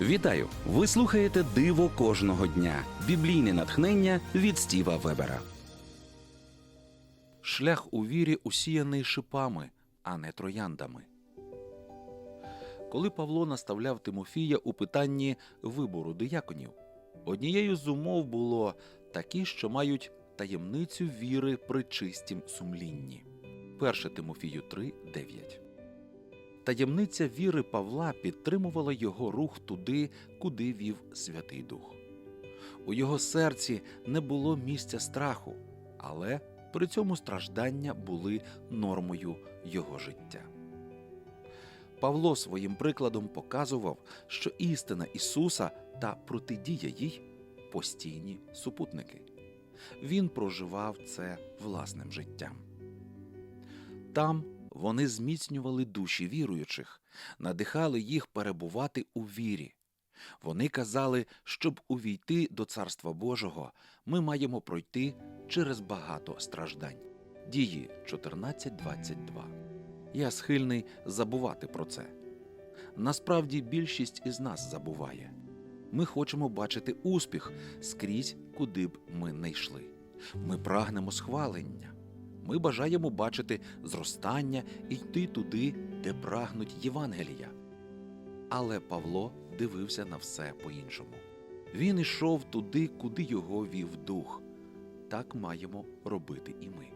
Вітаю! Ви слухаєте Диво кожного дня. Біблійне натхнення від Стіва Вебера. Шлях у вірі усіяний шипами, а не трояндами. Коли Павло наставляв Тимофія у питанні вибору дияконів, однією з умов було такі, що мають таємницю віри при чистім сумлінні. 1 Тимофію 3, 9. Таємниця віри Павла підтримувала його рух туди, куди вів Святий Дух. У його серці не було місця страху, але при цьому страждання були нормою його життя. Павло своїм прикладом показував, що істина Ісуса та протидія їй постійні супутники. Він проживав це власним життям. Там вони зміцнювали душі віруючих, надихали їх перебувати у вірі. Вони казали, щоб увійти до Царства Божого, ми маємо пройти через багато страждань. Дії 14.22. Я схильний забувати про це. Насправді більшість із нас забуває. Ми хочемо бачити успіх скрізь, куди б ми не йшли. Ми прагнемо схвалення. Ми бажаємо бачити зростання і йти туди, де прагнуть Євангелія. Але Павло дивився на все по-іншому. Він ішов туди, куди його вів дух. Так маємо робити і ми.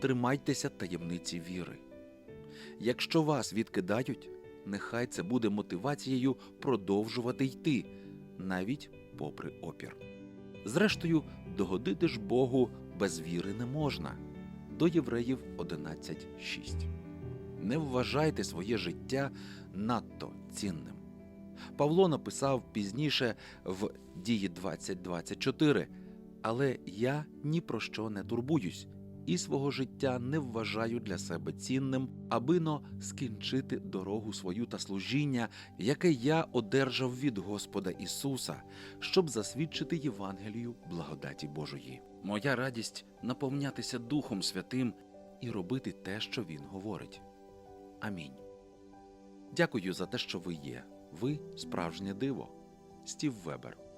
Тримайтеся таємниці віри. Якщо вас відкидають, нехай це буде мотивацією продовжувати йти, навіть попри опір. Зрештою, догодити ж Богу без віри не можна. До Євреїв 11.6. Не вважайте своє життя надто цінним. Павло написав пізніше в дії 20.24 Але я ні про що не турбуюсь, і свого життя не вважаю для себе цінним, аби но скінчити дорогу свою та служіння, яке я одержав від Господа Ісуса, щоб засвідчити Євангелію благодаті Божої. Моя радість наповнятися Духом Святим і робити те, що Він говорить. Амінь. Дякую за те, що ви є. Ви справжнє диво. Стів Вебер.